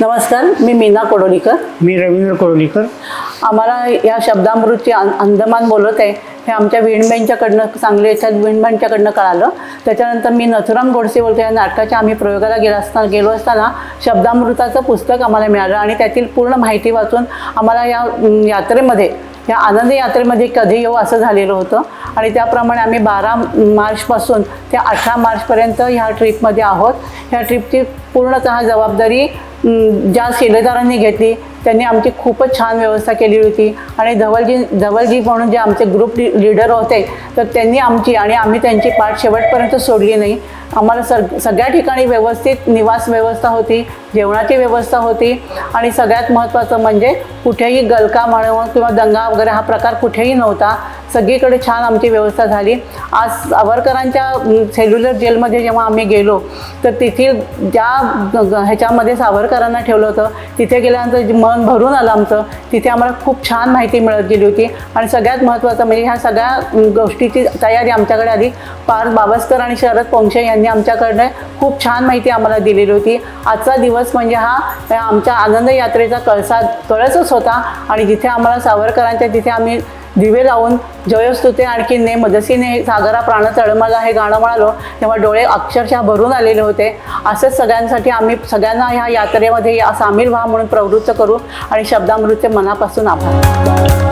नमस्कार मी मीना कोडोलीकर. मी रवींद्र कोरोलीकर आम्हाला या शब्दामृतची अंदमान बोलत आहे. हे आमच्या विणबेंच्याकडनं सांगली याच्या विणबेंच्याकडनं कळालं. त्याच्यानंतर मी नथुराम गोडसे बोलते. या नाटकाच्या आम्ही प्रयोगाला गेला असताना गेलो असताना शब्दामृताचं पुस्तक आम्हाला मिळालं आणि त्यातील पूर्ण माहिती वाचून आम्हाला या यात्रेमध्ये या आनंद यात्रेमध्ये कधी येऊ असं झालेलं होतं. आणि त्याप्रमाणे आम्ही बारा मार्चपासून ते अठरा मार्चपर्यंत ह्या ट्रीपमध्ये आहोत. ह्या ट्रीपची पूर्णतः जबाबदारी ज्या शिलेदारांनी घेतली त्यांनी आमची खूपच छान व्यवस्था केली होती. आणि धवलजी धवलजी म्हणून जे आमचे ग्रुप ली लीडर होते तर त्यांनी आमची आणि आम्ही त्यांची पाठ शेवटपर्यंत सोडली नाही. आम्हाला सग सगळ्या ठिकाणी व्यवस्थित निवास व्यवस्था होती जेवणाची व्यवस्था होती आणि सगळ्यात महत्त्वाचं म्हणजे कुठेही गलका म्हणून किंवा दंगा वगैरे हा प्रकार कुठेही नव्हता. सगळीकडे छान आमची व्यवस्था झाली. आज सावरकरांच्या सेल्युलर जेलमध्ये जेव्हा आम्ही गेलो तर तेथील ज्या ह्याच्यामध्ये सावरकरांना ठेवलं होतं तिथे गेल्यानंतर जे मन भरून आलं आमचं तिथे आम्हाला खूप छान माहिती मिळत गेली होती. आणि सगळ्यात महत्त्वाचं म्हणजे ह्या सगळ्या गोष्टीची तयारी आमच्याकडे आधी पार बाबस्कर आणि शरद पोंक्षे यांनी आमच्याकडे खूप छान माहिती आम्हाला दिलेली होती. आजचा दिवस म्हणजे हा आमच्या आनंद यात्रेचा कळसा कळसच होता आणि जिथे आम्हाला सावरकरांच्या तिथे आम्ही दिवे लावून जयस्तुते आणखी ने मदसीने सागरा प्राण तळमळला हे गाणं म्हणालो तेव्हा डोळे अक्षरशः भरून आलेले होते. असंच सगळ्यांसाठी आम्ही सगळ्यांना ह्या यात्रेमध्ये या सामील व्हा म्हणून प्रवृत्त करू आणि शब्दामृतचे मनापासून आभार.